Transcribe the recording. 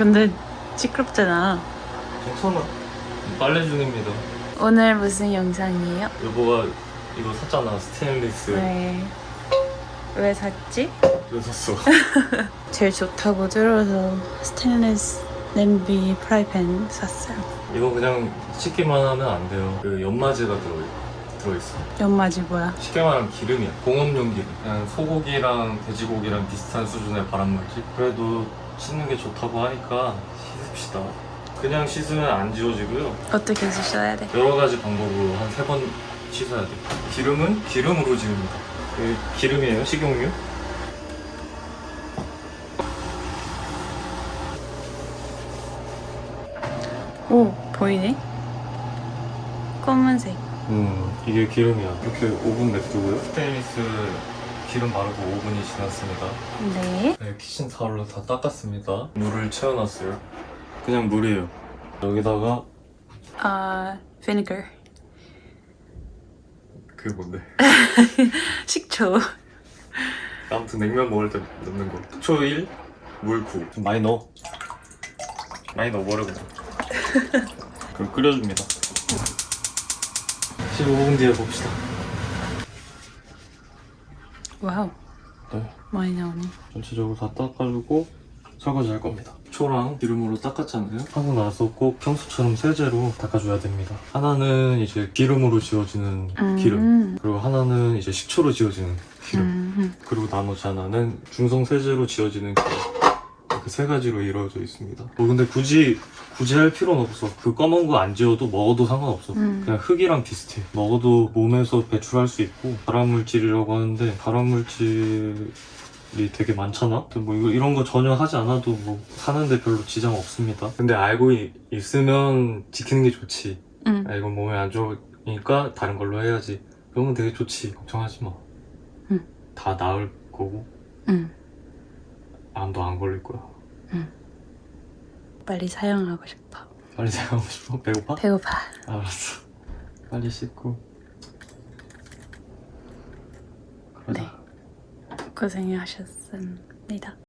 근데 시끄럽잖아. 괜찮아. 빨래 중입니다. 오늘 무슨 영상이에요? 여보가 이거 샀잖아 스테인리스. 네. 왜 샀지? 왜 샀어? 제일 좋다고 들어서 스테인리스 냄비 프라이팬 샀어요. 이거 그냥 씻기만 하면 안 돼요. 그 연마제가 들어 들어있어. 연마지 뭐야? 쉽게 말하면 기름이야. 공업용 기름. 그냥 소고기랑 돼지고기랑 비슷한 수준의 발암물질. 그래도 씻는 게 좋다고 하니까 씻읍시다. 그냥 씻으면 안 지워지고요. 어떻게 씻어야 돼? 여러 가지 방법으로 한 세 번 씻어야 돼요. 기름은 기름으로 지웁니다. 그 기름이에요, 식용유. 오 보이네? 검은색. 음, 이게 기름이야. 이렇게 5분 냅두고요. 스테인리스 기름 바르고 5분이 지났습니다. 네. 네, 키친 타올로 다 닦았습니다. 물을 채워놨어요. 그냥 물이에요. 여기다가 아 vinegar. 그게 뭔데? 식초. 아무튼 냉면 먹을 때 넣는 거. 식초 1, 물 9. 좀 많이 넣어. 많이 넣어버려 그냥. 그럼 끓여줍니다. 15분 뒤에 봅시다. 와우 네. 많이 나오네. 전체적으로 다 닦아주고 설거지 할 겁니다. 초랑 기름으로 닦았잖아요. 하고 나서 꼭 평소처럼 세제로 닦아줘야 됩니다. 하나는 이제 기름으로 지워지는 음. 기름, 그리고 하나는 이제 식초로 지워지는 기름, 음. 그리고 나머지 하나는 중성 세제로 지워지는 기름. 이렇게 세 가지로 이루어져 있습니다. 뭐 근데 굳이 굳이 할 필요는 없어. 그 검은 거 안 지워도 먹어도 상관없어. 음. 그냥 흙이랑 비슷해. 먹어도 몸에서 배출할 수 있고 발암물질이라고 하는데 발암물질 이 되게 많잖아. 근데 뭐 이거 이런 거 전혀 하지 않아도 뭐 사는데 별로 지장 없습니다. 근데 알고 이- 있으면 지키는 게 좋지. 음. 아, 이건 몸에 안 좋으니까 다른 걸로 해야지. 그런 건 되게 좋지. 걱정하지 마. 음. 다 나을 거고 음. 암도 안 걸릴 거야. 빨리 사용하고 싶어. 빨리 자고 싶어? 배고파? 배고파. 알았어. 빨리 씻고. 그러자. 네. 고생하셨습니다.